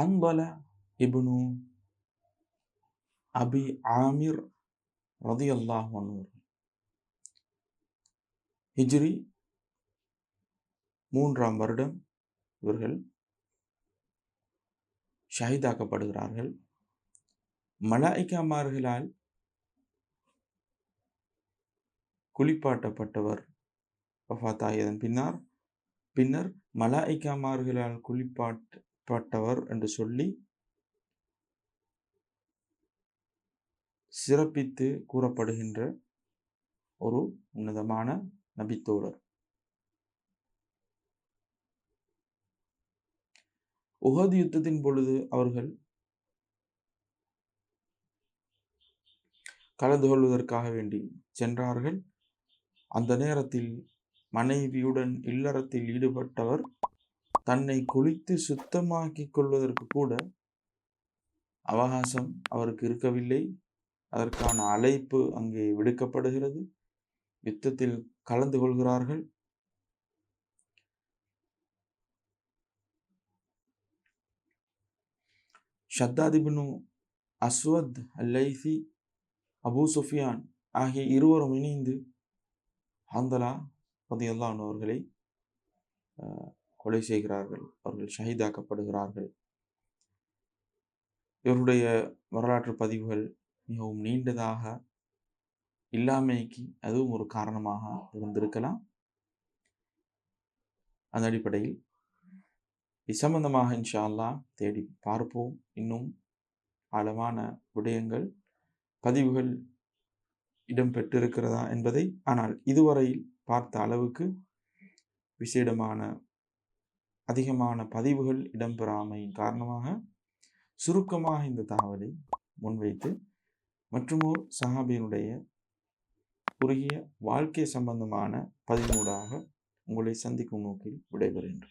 ஹன்பல இப்னு அபி ஆமிர் ரதி அல்லாஹ் ஹிஜ்ரி மூன்றாம் வருடம் இவர்கள் ஷஹீதாக்கப்படுகிறார்கள். மலாய்க்காமார்களால் குளிப்பாட்டப்பட்டவர் வஃத்தாயதன் பின்னர். பின்னர் மலாய்க்காமார்களால் பட்டவர் என்று சொல்லி சிறப்பித்து கூறப்படுகின்ற ஒரு உன்னதமான நபித்தோழர். உகது யுத்தத்தின் பொழுது அவர்கள் கலந்து கொள்வதற்காக வேண்டி சென்றார்கள். அந்த நேரத்தில் மனைவியுடன் இல்லறத்தில் ஈடுபட்டவர் தன்னை குளித்து சுத்தமாக்கி கொள்வதற்கு கூட அவகாசம் அவருக்கு இருக்கவில்லை. அதற்கான அழைப்பு அங்கே விடுக்கப்படுகிறது. யுத்தத்தில் கலந்து கொள்கிறார்கள். ஷத்தாதிபினு அஸ்வத் அல்லைசி அபு சுஃபியான் ஆகிய இருவரும் இணைந்து ஹந்தலா பதியல்லான் அவர்களை கொலை செய்கிறார்கள் அவர்கள் ஷஹீதாக்கப்படுகிறார்கள். இவருடைய வரலாற்று பதிவுகள் மிகவும் நீண்டதாக இல்லாமைக்கு அதுவும் ஒரு காரணமாக இருந்திருக்கலாம். அந்த அடிப்படையில் இசம்பந்தமாக இன்ஷா அல்லா தேடி பார்ப்போம். இன்னும் ஆழமான விடயங்கள் பதிவுகள் இடம்பெற்றிருக்கிறதா என்பதை ஆனால் இதுவரையில் பார்த்த அளவுக்கு விசேடமான அதிகமான பதிவுகள் இடம்பெறாமையின் காரணமாக சுருக்கமாக இந்த தகவலை முன்வைத்து மற்றுமோர் சஹாபியினுடைய குறுகிய வாழ்க்கை சம்பந்தமான பதினூடாக உங்களை சந்திக்கும் நோக்கில் விடைபெறுகின்றேன்.